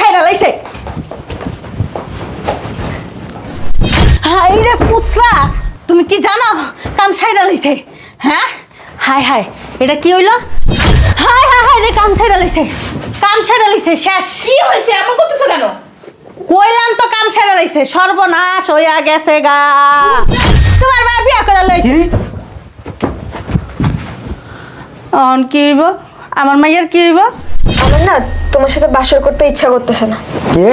সাইরা লাইছে। হাই রে পুত্রা তুমি কি জানো কাম সাইরা লাইছে? হ্যাঁ? হাই হাই এটা কি হইল? হাই হাই হাই রে কাম সাইরা লাইছে। কাম সাইরা লাইছে শেষ। কি হয়েছে এমন করতেছো কেন? কইলাম তো কাম ছেড়ে লাইছে সর্বনাশ হইয়া গেছে গা। তোমার ভাই বিয়া করে লাইছে। অন কি হইব? আমার মাইয়ার কি হইব? আমার না তোমার সাথে বাসর করতে ইচ্ছা করতেছে না। কে?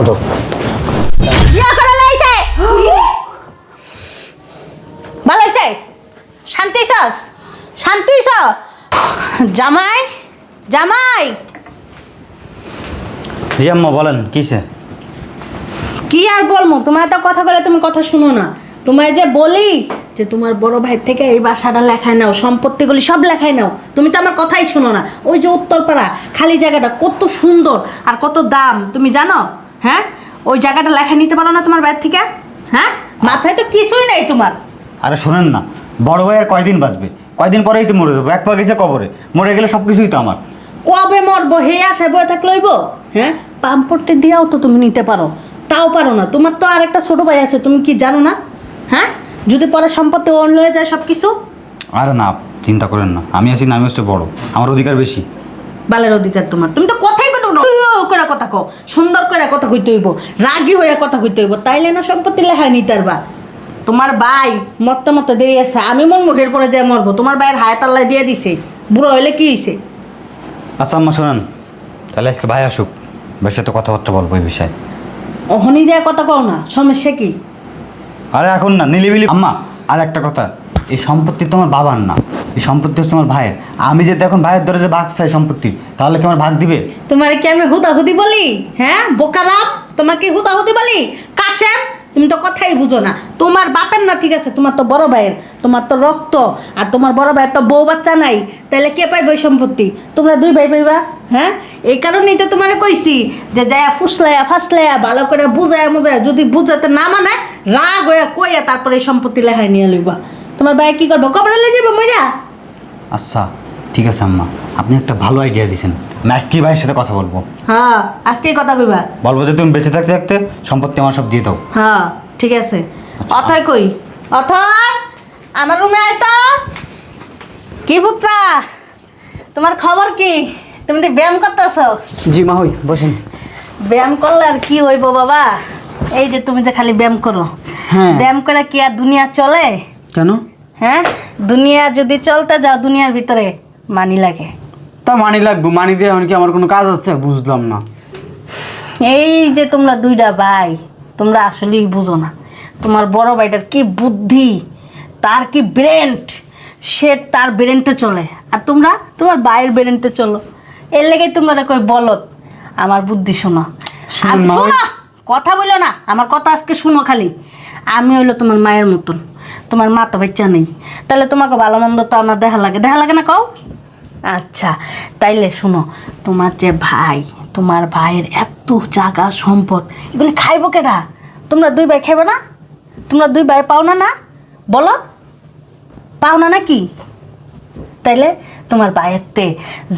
ওঠো। বিয়া করে লাইছে! ভালো হইছে? শান্তি সস শান্তি স জামাই? জামাই! জি আম্মা বলেন কিসে কি আর বলব? তোমার তো কথা বলে তুমি কথা শুনো না। তোমায় যে বলি যে তোমার বড় ভাই থেকে এই বাসাটা লেখায় নাও সম্পত্তিগুলি সব লেখায় নাও। তুমি তো আমার কথাই শোনো না। ওই যে উত্তরপাড়া খালি জায়গাটা কত সুন্দর আর কত দাম তুমি জানো? হ্যাঁ? ওই জায়গাটা লেখা নিতে পারো না তোমার বাইর থেকে? হ্যাঁ? মাথায় তো কিছুই নেই তোমার। আরে শোনেন না বড় ভাই আর কয়দিন বাঁচবে? কয়দিন পরেই তো মরে যাব এক পা গেছে কবরে। মরে গেলে সব কিছুই তো আমার। কবে মরবো হে আশায় বয়ে থাকলে হইব? হ্যাঁ? পাম্পটে দিয়াও তো তুমি নিতে পারো। তাও পারো না। তোমার তো আর একটা ছোট ভাই আছে তুমি কি জানো না? হ্যাঁ? যদি পরে সম্পত্তি অন্য হয়ে যায় সব কিছু আরে না চিন্তা করেন না। আমি আছি না আমি হচ্ছে বড়। আমার অধিকার বেশি। বালের অধিকার তোমার। তুমি তো কথাই কথা বলো করে কথা কও। সুন্দর করে কথা কইতে হইব। রাগী হয়ে কথা কইতে হইব। তাইলে না সম্পত্তি লেখায় নিতে পারবা। তোমার ভাই মরতে মরতে দেরি আছে। আমি মন মুখের পরে যে মরবো। তোমার ভাইয়ের হায়াত আল্লাহ দিয়ে দিছে। বুড়ো হইলে কি হইছে? আচ্ছা আম্মা শোনেন। তাহলে আজকে ভাই আসুক। ভাইয়ের সাথে কথাবার্তা বলব এই বিষয়ে। অহনি যায় কথা কও না। সমস্যা কি? আরে এখন না, নিলিবিলি আম্মা, আর একটা কথা, এই সম্পত্তি তোমার বাবার না। এই সম্পত্তি হচ্ছে তোমার ভাইয়ের। আমি যদি এখন ভাইয়ের ধরে যে ভাগ চাই সম্পত্তি, তাহলে কি আমার ভাগ দিবে? তোমার কি আমি হুদাহুদি বলি? হ্যাঁ বোকারাম, তোমাকে হুদাহুদি বলি? কাশেম তুমি তো কথাই বুঝো না। তোমার বাপের না ঠিক আছে, তোমার তো বড় ভাইয়ের। তোমার তো রক্ত, আর তোমার বড় ভাইয়ের তো বউ বাচ্চা নাই। তাহলে কে পাইবে সম্পত্তি? তোমরা দুই ভাই পাইবা হ্যাঁ? এই কারণেই তো তোমার কইছি যে যায়া ফুসলাইয়া ফাসলাইয়া ভালো করে বুঝায়া মুজায়া, যদি বুঝাতে না মানে রাগ হইয়া কইয়া তারপরে সম্পত্তি লেখায় নিয়ে লইবা। তোমার ভাই কি করব? কবরে লই যাব মইরা? আচ্ছা। ঠিক আছে আম্মা। আপনি একটা ভালো আইডিয়া দিয়েছেন আমি আজকে ভাইয়ের সাথে কথা বলব। হ্যাঁ আজকেই কথা কইবা বলব যে তুমি বেঁচে থাকতে থাকতে সম্পত্তি আমার সব দিয়ে দাও। হ্যাঁ ঠিক আছে। অথয় কই? অথয় আমার রুমে আয় তো। কি পুত্রা? তোমার খবর কি? তুমি তো ব্যায়াম করতেছ? জি মা হই বসেন। ব্যায়াম করলে আর কি হইব বাবা? এই যে তুমি যে খালি ব্যায়াম করো। হ্যাঁ। ব্যায়াম করে কি আর দুনিয়া চলে? কেন? হ্যাঁ দুনিয়া যদি চলতে যাও দুনিয়ার ভিতরে মানি লাগে। তা মানি লাগবো মানি দিয়ে এখন কি আমার কোনো কাজ আছে? বুঝলাম না। এই যে তোমরা দুইটা ভাই তোমরা আসলেই বুঝো না। তোমার বড় ভাইটার কি বুদ্ধি তার কি ব্রেন্ট সে তার ব্রেনতে চলে। আর তোমরা তোমার ভাইয়ের ব্রেনতে চলো। এর লেগে তোমরা কই বলত আমার বুদ্ধি শোনো। শোনো কথা বলো না আমার কথা আজকে শুনো খালি। আমি হইল তোমার মায়ের মতন তোমার মা তো বাচ্চা নেই। তাহলে তোমাকে ভালো মন্দ তো আমার দেখা লাগে। দেখা লাগে না কও? আচ্ছা তাইলে শুনো, তোমার যে ভাই, তোমার ভাইয়ের এত জায়গা সম্পদ, এগুলি খাইব কেডা? তোমরা দুই ভাই খাইবে না? তোমরা দুই ভাই পাও না না? বলো, পাও না নাকি? তাইলে তোমার বায়েরতে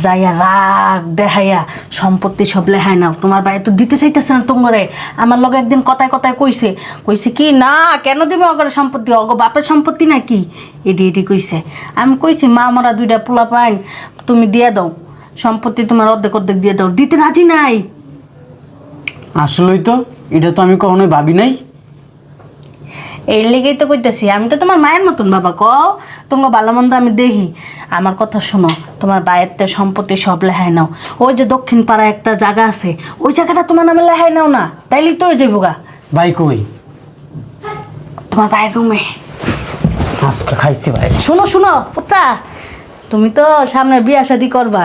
যাইয়া রাগ দেখাইয়া সম্পত্তি সব লেহাই নাও। তোমার বায়ে তো দিতে চাইতেছে না তোমরে। আমার লগে একদিন কথায় কথায় কইছে। কইছে কি, না, কেন দিবে অগরে সম্পত্তি? অগ বাপের সম্পত্তি নাকি? এডি এডি কইছে। আমি কইছি, মা আমরা দুইটা পোলা পাইন, তুমি দিয়ে দাও। সম্পত্তি তোমার অর্ধেক অর্ধেক দিয়ে দাও। দিতে রাজি নাই। আসলেই তো, এটা তো আমি কখনোই ভাবি নাই। এই লেগেই তো কইতেছি আমি তো তোমার মায়ের মতন বাবা ক তোমার ভালো মন্দ আমি দেখি। আমার কথা শোনো তোমার বায়েরতে সম্পত্তি সব লেহাই নাও। ওই যে দক্ষিণ পাড়ায় একটা জায়গা আছে ওই জায়গাটা তোমার নামে লেহাই নাও না তাইলেই তো যাব গা। ভাই কই? তোমার ভাইয়ের রুমে। আজকে খাইছি ভাই। শোনো শোনো পুত্রা তুমি তো সামনে বিয়া শাদি করবা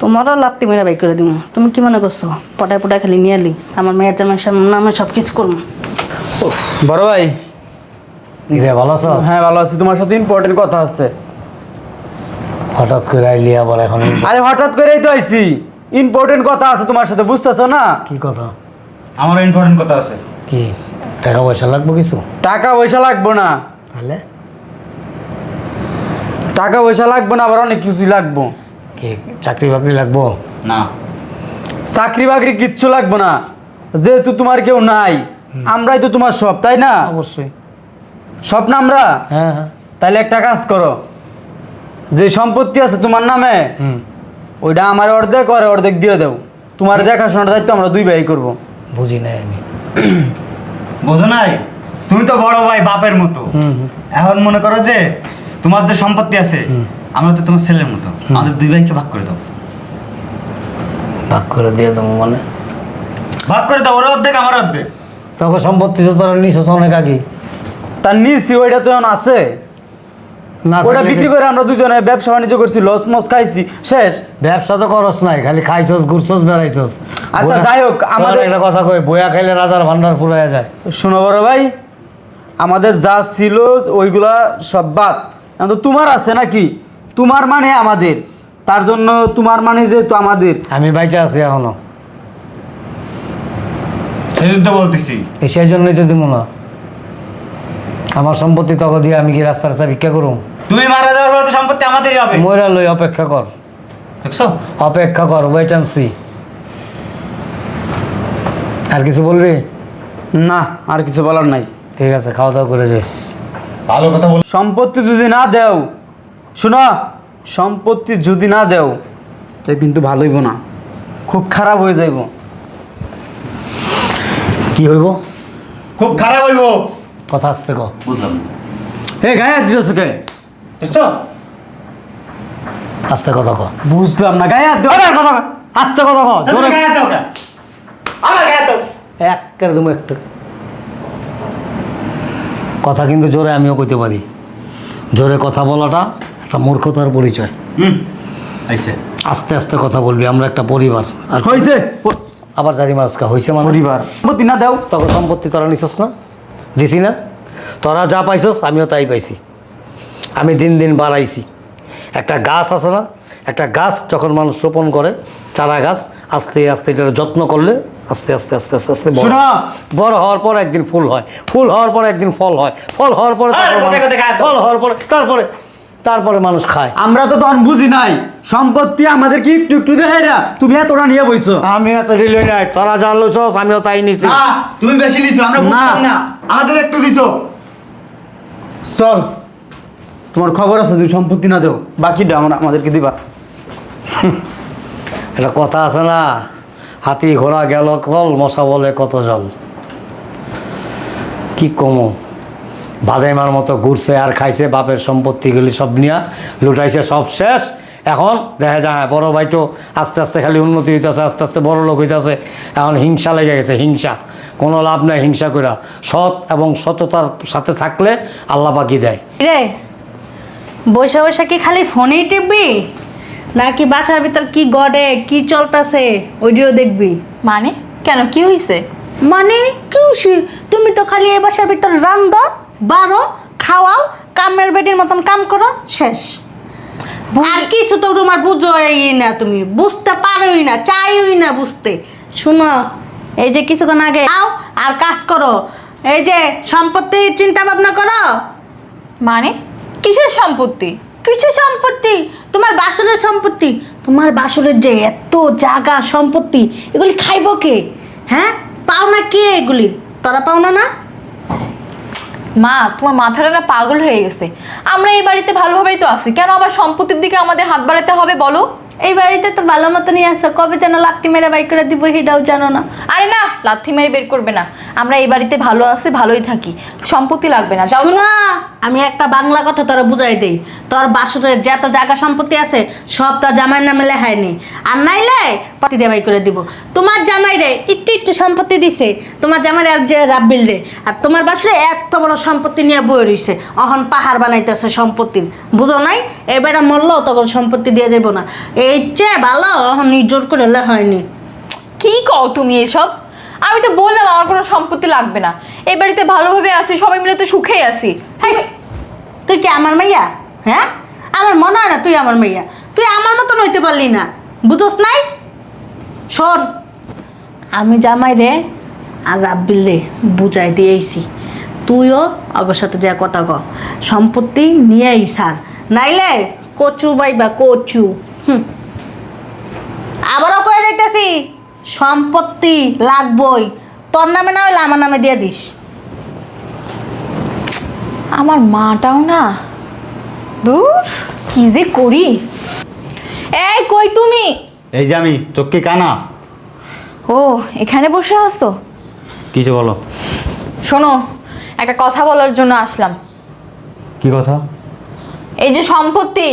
তোমারও লাত্তি মেরা বাই করে দিব তুমি কি মনে করছ? পটায় পটায় খালি নিয়ে এলি আমার মেয়ের জামাই নামে সব কিছু করব বড় ভাই রে ভালো আছো? হ্যাঁ ভালো আছি। তোমার সাথে ইম্পর্টেন্ট কথা আছে। হঠাৎ করে আইলি আবার এখন? আরে হঠাৎ করেই তো আইছি। ইম্পর্টেন্ট কথা আছে তোমার সাথে বুঝতেছো না? কি কথা? আমারও ইম্পর্টেন্ট কথা আছে। কি টাকা পয়সা লাগবে কিছু? টাকা পয়সা লাগবো না। তাহলে? টাকা পয়সা লাগবে না আবার অনেক কিছুই লাগবো। কি চাকরি বাকরি লাগবো? না। চাকরি বাকরি কিচ্ছু লাগবে না। যেহেতু তোমার কেউ নাই আমরাই তো তোমার সব তাই না? অবশ্যই। সব না আমরা? হ্যাঁ। হ্যাঁ তাহলে একটা কাজ করো। যে সম্পত্তি আছে তোমার নামে হুম। ওইটা আমার অর্ধেক আর অর্ধেক দিয়ে দাও। তোমার দেখাশোনার দায়িত্ব আমরা দুই ভাই করব। বুঝি নাই আমি। বোঝো নাই? তুমি তো বড় ভাই বাপের মতো। হুম হুম। এখন মনে করো যে তোমার যে সম্পত্তি আছে আমরা তো তোমার ছেলের মতো। আমাদের দুই ভাইকে ভাগ করে দাও। ভাগ করে দিয়ে দেবো মানে? ভাগ করে দাও ওর অর্ধেক আমার অর্ধেক। তখন সম্পত্তি তো তোরা নিছস অনেক আগে। তার ওইটা তো এখন আছে। না ওটা বিক্রি করে আমরা দুজনে ব্যবসা বাণিজ্য করছি লস মস খাইছি শেষ। ব্যবসা তো করস নাই খালি খাইছস ঘুরছস বেড়াইছস। আচ্ছা, যাই হোক, আমাদের- একটা কথা কই বইয়া খাইলে রাজার ভান্ডার ফুরাইয়া যায়। শোনো বড় ভাই আমাদের যা ছিল ওইগুলা সব বাদ। তো তোমার আছে নাকি? তোমার মানে আমাদের। তার জন্য তোমার মানে যেহেতু আমাদের। আমি বাইচা আছি এখনও। সেদিন তো বলতেছি। সেই জন্যই তো দিব না। আমার সম্পত্তি তখন দিয়ে আমি কি রাস্তা রাস্তা ভিক্ষা করুম? তুমি মারা যাওয়ার পরে তো সম্পত্তি আমাদেরই হবে। ময়রা লই অপেক্ষা কর। দেখছ? অপেক্ষা কর ওয়েট অ্যান্ড সি আর কিছু বলবি? না আর কিছু বলার নাই। ঠিক আছে খাওয়া দাওয়া করে যাস। ভালো কথা বল সম্পত্তি যদি না দেও শোনো সম্পত্তি যদি না দেও তো কিন্তু ভালো হইব না। খুব খারাপ হয়ে যাইব। কি হইব খুব খারাপ হইব। কথা আসতে ক। বুঝলাম। হে গায়ে দিতেছো কে? দেখছ আস্তে কথা ক। বুঝলাম না গায়ে হাত দিও। কথা ক আস্তে কথা ক জোরে। গায়ে দাও আমার গায়ে দাও। এক করে দেবো একটা। কথা কিন্তু জোরে আমিও কইতে পারি। জোরে কথা বলাটা একটা মূর্খতার পরিচয়। হুম আইছে। আস্তে আস্তে কথা বলবি আমরা একটা পরিবার। আর হয়েছে আবার জারি মাসকা হয়েছে মানে? পরিবার। সম্পত্তি না দেও। তখন সম্পত্তি তোরা নিছস না? দিছি না। তোরা যা পাইছস আমিও তাই পাইছি। আমি দিন দিন বাড়াইছি। একটা গাছ আছে না একটা গাছ যখন মানুষ রোপণ করে চারা গাছ আস্তে আস্তে এটার যত্ন করলে আস্তে আস্তে আস্তে আস্তে আস্তে বড় বড় হওয়ার পর একদিন ফুল হয়। ফুল হওয়ার পর একদিন ফল হয়। ফল হওয়ার পরে? ফল হওয়ার পরে তারপরে তারপরে মানুষ খায়। আমরা তো তখন বুঝি নাই। সম্পত্তি আমাদের কি একটু একটু দেখাই না তুমি এতটা নিয়ে বইছো। আমি এত রিলে নাই তোরা যা লইছস আমিও তাই নিছি। তুমি বেশি নিছো আমরা না। আমাদের একটু দিছো। চল তোমার খবর আছে তুই সম্পত্তি না দেও বাকিটা আমরা আমাদেরকে দিবা। একটা কথা আছে না হাতি ঘোড়া গেল কল মশা বলে কত জল। কি কমো? বাদাইমার মতো ঘুরছে আর খাইছে বাপের সম্পত্তিগুলি সব নিয়া লুটাইছে সব শেষ। এখন দেখা যায় বড় ভাই তো আস্তে আস্তে খালি উন্নতি হইতেছে আস্তে আস্তে বড় লোক হইতেছে এখন হিংসা লেগে গেছে হিংসা। কোনো লাভ নাই হিংসা কইরা। সৎ এবং সততার সাথে থাকলে আল্লাহ বাকি দেয়। রে বৈশা বৈশা কি খালি ফোনেই টিপবি? নাকি বাসার ভিতর কি গড়ে কি চলতেছে ওইটিও দেখবি? মানে? কেন? কি হইছে? মানে কি হইছে? তুমি তো খালি এই বাসার ভিতর রান্ধো বারো খাওয়াও কামের বেডির মতন কাম করো শেষ। আর কিছু তো তোমার বুঝোই না তুমি। বুঝতে পারোই না চাইই না বুঝতে। শুনো এই যে কিছুক্ষণ আগে আও আর কাজ করো। এই যে সম্পত্তির চিন্তা ভাবনা করো। মানে? কিসের সম্পত্তি? কিছু সম্পত্তি? তোমার বাসুরের সম্পত্তি? তোমার বাসুরের যে এত জায়গা সম্পত্তি এগুলি খাইব কে? হ্যাঁ? পাও না কে এগুলি? তোরা পাও না না? মা, তোমার মাথাটা না পাগল হয়ে গেছে। আমরা এই বাড়িতে ভালোভাবেই তো আছি। কেন আবার সম্পত্তির দিকে আমাদের হাত বাড়াতে হবে বলো? এই বাড়িতে তো ভালো মতনই আসো কবে যেন লাত্তি মেরে বাই করে দিব সেটাও জানো না। আরে না লাথি মেরে বের করবে না। আমরা এই বাড়িতে ভালো আছি ভালোই থাকি। সম্পত্তি লাগবে না যাও তো। শোনা আমি একটা বাংলা কথা তোরা বুঝাই দেই। তোর বাসুরের যত জায়গা সম্পত্তি আছে সব তোর জামাইয়ের নামে লেখায়নি আর নাই নাইলে পাতি দিয়ে বাই করে দিব। তোমার জামাই রে একটু একটু সম্পত্তি দিছে। তোমার জামাই আর যে রাব্বিল রে আর তোমার বাসুরে এত বড় সম্পত্তি নিয়ে বই রইছে। অহন পাহাড় বানাইতেছে সম্পত্তির। বুঝো নাই? এবারে মরলেও তখন সম্পত্তি দিয়ে যাব না। এই চেয়ে ভালো নির্জোর করে হয়নি। কি কও তুমি এসব? আমি তো বললাম আমার কোনো সম্পত্তি লাগবে না। এই বাড়িতে ভালোভাবে আছি সবাই মিলে তো সুখেই আছি। তুই কি আমার মাইয়া? হ্যাঁ? আমার মনে হয় না তুই আমার মাইয়া। তুই আমার মতন হইতে পারলি না। বুঝোস নাই? শোন আমি জামাই রে আর রাব্বিল রে বুঝাই দিয়েছি। তুইও অগর সাথে যা কথা ক সম্পত্তি নিয়েই সার নাইলে কচু বাইবা কচু হুম। আবারও কয়ে যাইতেছি সম্পত্তি লাগবই। তোর নামে না হইলে আমার নামে দিয়ে দিস। আমার মাটাও না? দূর কি যে করি? এই কই তুমি? এই যে আমি চোখকে কানা? ও এখানে বসে আছো? কিছু বলো। শোনো একটা কথা বলার জন্য আসলাম। কি কথা? এই যে সম্পত্তি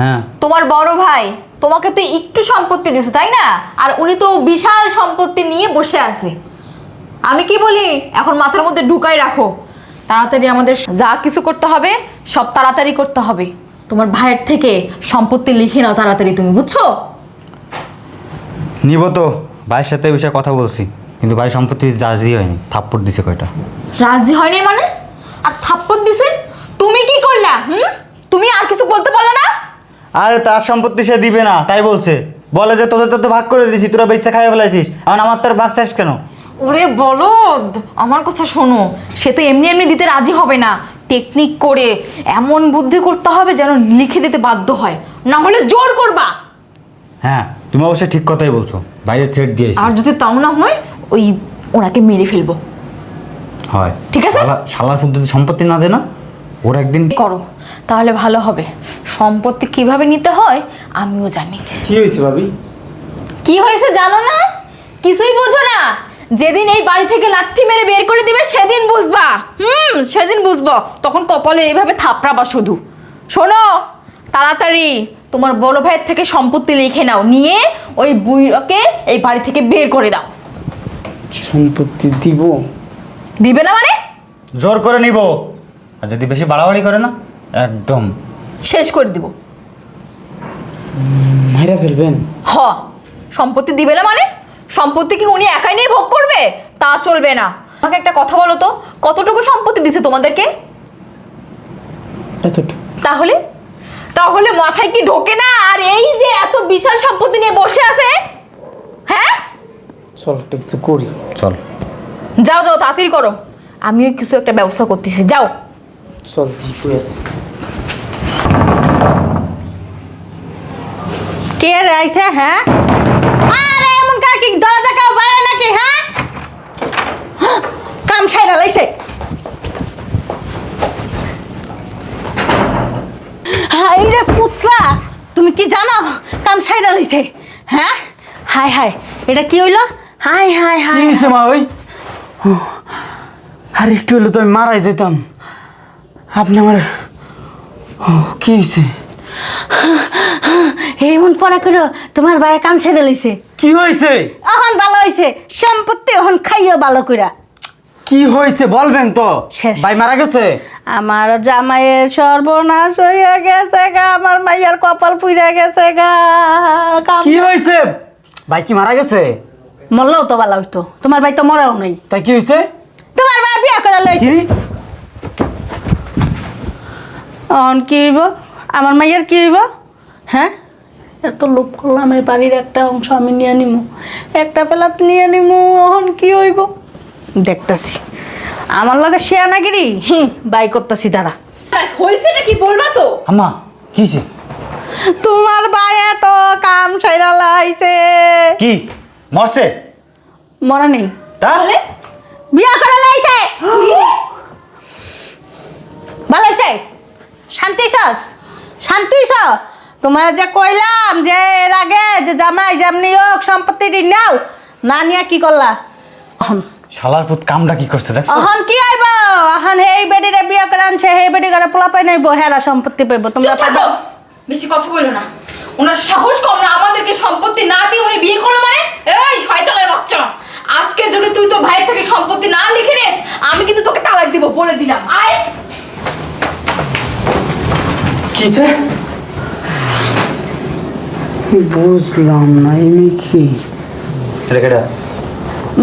হ্যাঁ। তোমার বড় ভাই তোমাকে তো একটু সম্পত্তি দিছে তাই না? আর উনি তো বিশাল সম্পত্তি নিয়ে বসে আছে। আমি কি বলি? এখন মাথার মধ্যে ঢুকাই রাখো। তাড়াতাড়ি আমাদের যা কিছু করতে হবে সব তাড়াতাড়ি করতে হবে। তোমার ভাইয়ের থেকে সম্পত্তি লিখে নাও তাড়াতাড়ি তুমি বুঝছ? নিব তো। ভাইয়ের সাথে এই বিষয়ে কথা বলছি কিন্তু ভাই সম্পত্তি রাজি হয়নি। থাপ্পড় দিছে কয়টা? রাজি হয়নি মানে? আর থাপ্পড় দিছে? তুমি কি করলা হুম? তুমি আর কিছু বলতে পারলে না? আরে তার সম্পত্তি সে দিবে না তাই বলছে। বলে যে তোদের তো ভাগ করে দিছি তোরা বেচা খাইয়ে ফেলাইছিস। এখন আমার তার ভাগ চাস কেন? ওরে বলদ আমার কথা শোনো সে তো এমনি এমনি দিতে রাজি হবে না। টেকনিক করে এমন বুদ্ধি করতে হবে যেন লিখে দিতে বাধ্য হয়। না হলে জোর করবা। হ্যাঁ তুমি অবশ্যই ঠিক কথাই বলছো। বাইরে থ্রেট দিয়েছি। আর যদি তাও না হয় ওই ওনাকে মেরে ফেলব। হয়। ঠিক আছে। শালা- শালার পদ্ধতি সম্পত্তি না দে না ওর একদিন করো তাহলে ভালো হবে। সম্পত্তি কীভাবে নিতে হয় আমিও জানি। কি হয়েছে ভাবি? কি হয়েছে জানো না? কিছুই বোঝো না। যেদিন এই বাড়ি থেকে লাঠি মেরে বের করে দিবে সেদিন বুঝবা। হুম সেদিন বুঝব। তখন কপালে এইভাবে থাপড়াবা শুধু। শোনো তাড়াতাড়ি তোমার বড় ভাইয়ের থেকে সম্পত্তি লিখে নাও। নিয়ে ওই বুইকে এই বাড়ি থেকে বের করে দাও। সম্পত্তি দিব? দিবে না মানে? জোর করে নিব। আর যদি বেশি বাড়াবাড়ি করে না একদম। শেষ করে দিব। মাইরা ফেলবেন? হ সম্পত্তি দিবে না মানে? সম্পত্তি কি উনি একাই নিয়ে ভোগ করবে? তা চলবে না। আমাকে একটা কথা বলো তো কতটুকু সম্পত্তি দিছে তোমাদেরকে? এতটুকু। তাহলে? তাহলে মাথায় কি ঢোকে না? আর এই যে এত বিশাল সম্পত্তি নিয়ে বসে আছে? হ্যাঁ? চল একটা কিছু করি। চল। যাও যাও তাড়াতাড়ি করো। আমিও কিছু একটা ব্যবস্থা করতেছি। যাও। কে আইছে হ্যাঁ? আরে এমন কাকি দরজা কাউ বাইরে নাকি হ্যাঁ? কাম সাইরা লাইছে। হাই রে পুত্রা তুমি কি জানো কাম সাইরা লাইছে হ্যাঁ? হাই হাই এটা কি হইল? হাই হাই কি হাই মা ওই? আর একটু হলে তো আমি মারাই যেতাম আপনি আমার কি হয়েছে এমন পড়া করো তোমার ভাই কাম সাইরা লাইছে। কি হয়েছে অহন ভালো হইছে সম্পত্তি অহন খাইও ভালো কইরা। কি হয়েছে বলবেন তো। ভাই মারা গেছে? আমার জামাইয়ের সর্বনাশ হইয়া গেছে গা আমার মাইয়ার কপাল পুইরা গেছে গা। কি হয়েছে ভাই কি মারা গেছে? মরলেও তো ভালো হইতো। তোমার ভাই তো মরাও নাই। তাই কি হয়েছে তোমার ভাই বিয়া করে লইছে। অন কি হইব? আমার মাইয়ার কি হইব? হ্যাঁ? এত লোভ করলাম এই বাড়ির একটা অংশ আমি নিয়ে নিমু। একটা পেলাত নিয়ে নিমু অহন কি হইব? দেখতাছি। আমার লগে শিয়ানাগিরি? হুম বাই করতাছি দাঁড়া। হয়েছেটা কি বলবা তো? আম্মা কিছে তোমার ভাই এত কাম ছাইরা লাইছে। কি? মরছে? মরা নেই। তাহলে বিয়া করে লাইছে। ভালো হইছে শান্তি হইছস শান্তি হইছ তোমার যে কইলাম যে এর আগে যে জামাই যেমনি হোক সম্পত্তি নাও। না নিয়া কি করলা? শালার পুত কামটা কি করছে দেখছ? অহন কি আইব? অহন হেই বেডিরে বিয়া করে আনছে হেই বেডি করে পোলা পাই নাইব হেরা সম্পত্তি পাইব। তোমরা চুপ বেশি কথা বলো না। ওনার সাহস কম না আমাদেরকে সম্পত্তি না দিয়ে উনি বিয়ে করল মানে? এই শয়তানের বাচ্চা। আজকে যদি তুই তোর ভাইয়ের থেকে সম্পত্তি না লিখে নিস আমি কিন্তু তোকে তালাক দিব বলে দিলাম। আয়। কিছে বুঝলাম না এমনি কি?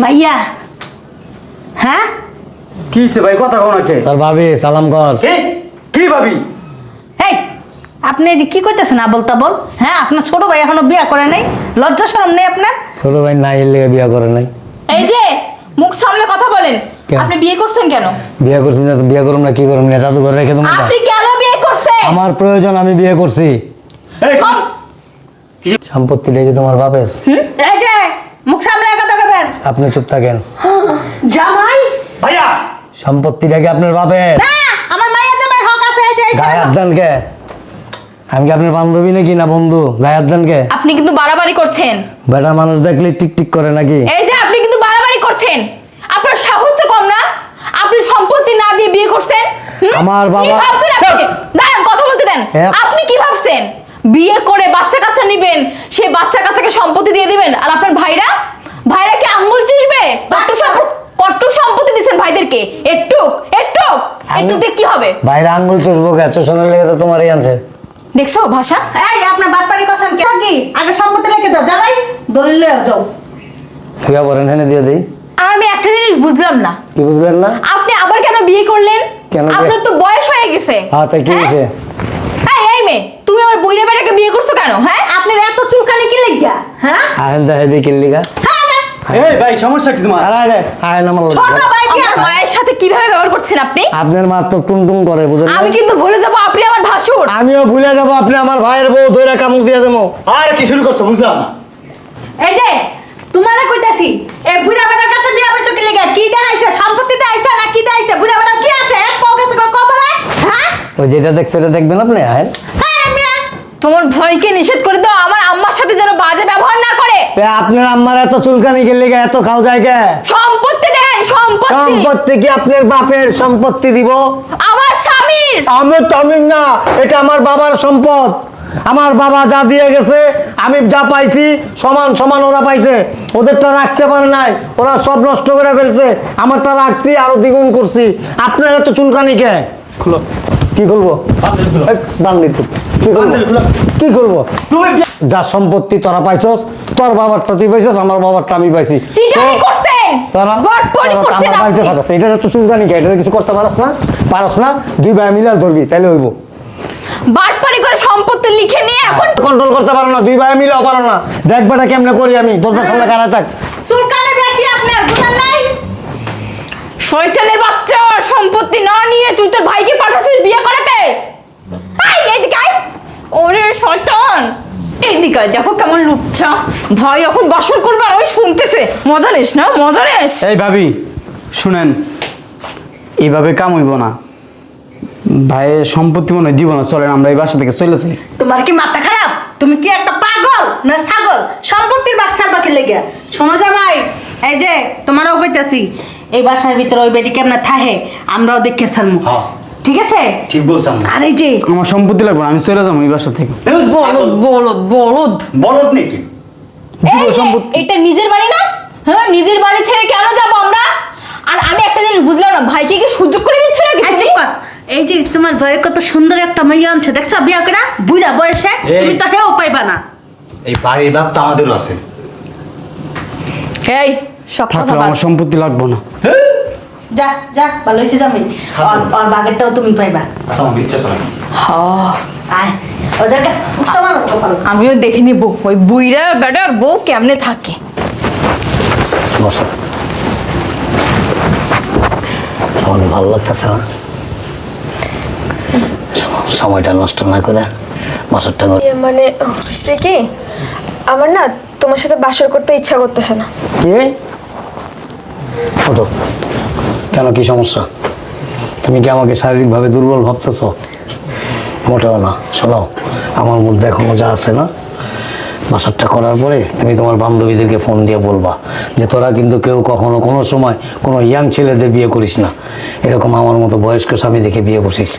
মাইয়া হ্যাঁ? কি ভাই? কথা কও নাকি। তোর ভাবি সালাম কর। কি? কি ভাবি? এই আপনি এটি কি করতেছেন? আবল তাবল হ্যাঁ আপনার ছোট ভাই এখনও বিয়া করে নাই। লজ্জা শরম নেই আপনার? ছোট ভাই নাই লেগে বিয়ে করে নাই। এই যে মুখ সামলে কথা বলেন। আপনি বিয়ে করছেন কেন? বিয়ে করছি না তো বিয়ে করুম না কি করুম না জাদু করে রেখে তোমার আপনি কেন বিয়ে করছেন আমার প্রয়োজন আমি বিয়ে করছি। সম্পত্তি লেগে তোমার বাপের। এই যে মুখ সামলে কথা আপনি চুপ থাকেন। জামাই? ভাইয়া! সম্পত্তিটা কি আপনার বাপের। না আমার মায়ের জামাই হক আছে এই যে এই গায়ে হাত দেন কে? আমি কি আপনার বান্ধবী নাকি না বন্ধু? গায়ে হাত দেন কে? আপনি কিন্তু বাড়াবাড়ি করছেন। বেটা মানুষ দেখলে টিক টিক করে নাকি? এই যে আপনি কিন্তু বাড়াবাড়ি করছেন। আপনার সাহস তো কম না। আপনি সম্পত্তি না দিয়ে বিয়ে করছেন। আমার কি বাবা- ভাবছেন আপনি? দেন কথা বলতে দেন। হ্যাঁ। আপনি কি ভাবছেন? বিয়ে করে বাচ্চা কাচ্চা নিবেন সেই বাচ্চা কাচ্চাকে সম্পত্তি দিয়ে দিবেন আর আপনার ভাইরা? ভাইরা কি আঙ্গুল চুষবে? কত সম্প- কত সম্পত্তি দিচ্ছেন ভাইদেরকে। একটু একটু একটু কি হবে? বাইরে আঙ্গুল চুষবো কে চোষণের লেগে তো তোমারই আনছে দেখছ ভাষা? এই আপনার বাটপারি কছেন কি? কি? আগে সম্পত্তি লিখে দাও। জামাই দলিল লয়ে যাও। শুয়ে পড়েন হেনে দিয়ে দিই। আর আমি একটা জিনিস বুঝলাম না। কি বুঝলেন না? আপনি আবার কেন বিয়ে করলেন? কেন আপনার তো বয়স হয়ে গেছে। হ্যাঁ তাই কি হয়েছে? এই এই মেয়ে তুমি আমার বইরে বেটাকে বিয়ে করছ কেন হ্যাঁ? আপনার এত চুলকানি কি লাগিয়া? হ্যাঁ? আহেন দেখে দিই কিল্লিগা এই ভাই সমস্যা কি তোমার? আরে আরে আহেন আমার লজ্জা। ছোট ভাই কি মায়ের সাথে কীভাবে ব্যবহার করছেন আপনি? আপনার মা তো টুন টুন করে বুঝলেন আমি কিন্তু ভুলে যাব আপনি আমার ভাসুর। আমিও ভুলে যাব আপনি আমার ভাইয়ের বউ ধরে কামুক দিয়ে দেবো। আর কি শুরু করছ বুঝলাম না। এই যে তোমারে কইতাছি এই বুড়া বেটার কাছে বিয়া বসে কি লাগা? কি দেখাইছে? সম্পত্তি দেখাইছে না কি দেখাইছে? বুড়া বেটা কি আছে? এক পাও গেছে কবর হ্যাঁ? ওই যেটা দেখছে এটা দেখবেন আপনি? আহেন। হ্যাঁ মিয়া। তোমার ভয়কে নিষেধ করে দাও আমার আম্মার সাথে যেন বাজে ব্যবহার না করে। তে আপনার আম্মার এত চুলকানি গেলে এত খাও যায় কে সম্পত্তি দেন সম্পত্তি। সম্পত্তি কি আপনার বাপের সম্পত্তি দিব? আমার স্বামীর। আমি তামিম না এটা আমার বাবার সম্পদ। আমার বাবা যা দিয়ে গেছে আমি যা পাইছি সমান সমান ওরা পাইছে। ওদেরটা রাখতে পারে নাই ওরা সব নষ্ট করে ফেলছে। আমারটা রাখছি আরও দ্বিগুণ করছি। আপনার এত চুলকানি কে? খুলো। কি করব? বান্দির কি করব? কি করব? তুমি যা সম্পত্তি তোরা পাইছস তোর বাবারটা তুই পাইছস আমার বাবারটা আমি পাইছি। তো- এটা তো চুলকানি কে? এটা কিছু করতে পারস না? পারস না? দুই ভাই মিলে ধরবি তাইলে হইব। বাটপারি করে সম্পত্তি লিখে নিয়ে এখন কন্ট্রোল করতে পারো না দুই ভাই মিলেও পারো না। দেখবেটা কেমনে করি আমি দরজার সামনে কারা থাক। চুলকানি বেশি আপনার বুঝেন নাই? শয়তানের বাচ্চা সম্পত্তি না নিয়ে তুই তোর ভাইকে পাঠাচ্ছিস বিয়ে করাতে? আই এদিকে আয়। ওরে শয়তান। এইদিকে আয়, দেখো কেমন লুচ্ছা। ভাই এখন বাসর করবে আর ওই শুনতেছে। মজা নিস না? মজা নিস? এই ভাবি শুনেন এইভাবে কাম হইব না। ভাইয়ের সম্পত্তি মনে হয় দিব না চলেন আমরা এই বাসা থেকে চলেছি তোমার কি মাথা খারাপ? তুমি কি একটা পাগল না ছাগল? সম্পত্তির বাক কি লেগে। শোনো জামাই এই যে তোমারও কইতাছি এই বাসার ভিতরে ওই বেডি কেমনে থাহে আমরাও দেখে সারমু হ্যাঁ। ঠিক আছে? ঠিক বলছো আম্মা আর এই যে আমার সম্পত্তি লাগবে আমি চলে যাব এই বাসা থেকে। বলদ বলদ। বলদ বলদ। নাকি এই সম্পত্তি। এটা নিজের বাড়ি না? হ্যাঁ নিজের বাড়ি ছেড়ে কেন যাব আমরা? আর আমি একটা জিনিস বুঝলাম না ভাইকে কি সুযোগ করে দিচ্ছ নাকি এই যে তোমার বয়ে কত সুন্দর একটা মেয়ে আনছে দেখছ? বিয়া করে বুড়া বয়সে তুমি তো হেও পাইবা না। এই বাড়ির ভাগ তো আমাদেরও আছে। এই সব কথা বাদ। আমার সম্পত্তি লাগবে না। যা যা ভালো হয়েছে জামাই। আর আর বাগেরটাও তুমি পাইবা। আচ্ছা আমার বিশ্বাস হয় আয় ও জায়গা উঠতে পারো কপাল আমিও দেখে নিব ওই বুইরা বেটার বউ কেমনে থাকে। বসো। ভালো লাগতেছে না। সময়টা নষ্ট না করে মাসরটা করে ইয়ে মানে হচ্ছে কি? আমার না তোমার সাথে বাসর করতে ইচ্ছা করতেছে না। কি? ওঠো। কেন কি সমস্যা? তুমি কি আমাকে শারীরিকভাবে দুর্বল ভাবতেছ? মোটেও না। শোনো আমার মধ্যে এখনও যা আছে না বাসরটা করার পরে তুমি তোমার বান্ধবীদেরকে ফোন দিয়ে বলবা যে তোরা কিন্তু কেউ কখনো কোনো সময় কোনো ইয়াং ছেলেদের বিয়ে করিস না। এরকম আমার মতো বয়স্ক স্বামী দেখে বিয়ে বসিস।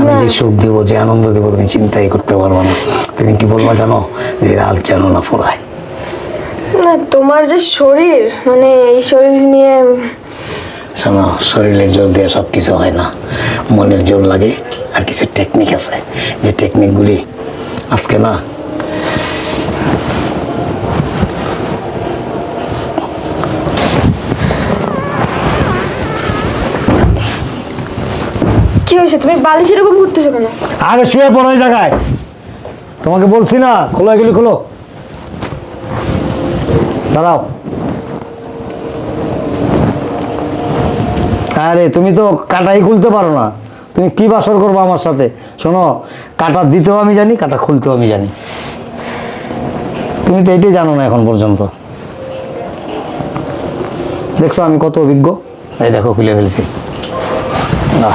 আমি যে সুখ দেবো যে আনন্দ দেবো তুমি চিন্তাই করতে পারবা না। তুমি কি বলবা জানো? যে রাত যেন না ফোরায় না তোমার যে শরীর মানে এই শরীর নিয়ে শোনো শরীরের জোর দিয়ে সব কিছু হয় না। মনের জোর লাগে আর কিছু টেকনিক আছে। যে টেকনিকগুলি আজকে না কি হয়েছে? তুমি বালিশ এরকম ঘুরতেছো কেন? আরে শুয়ে পড়ো ওই জায়গায়। তোমাকে বলছি না, খোলো এগুলি, খোলো। দাঁড়াও। আরে, তুমি তো কাটাই খুলতে পারো না। তুমি কি বাসর করব আমার সাথে? শোনো, কাটা দিতেও আমি জানি, কাটা খুলতেও আমি জানি। তুমি তো এটাই জানো না এখন পর্যন্ত। দেখছ আমি কত অভিজ্ঞ? এই দেখো, খুলে ফেলছি। না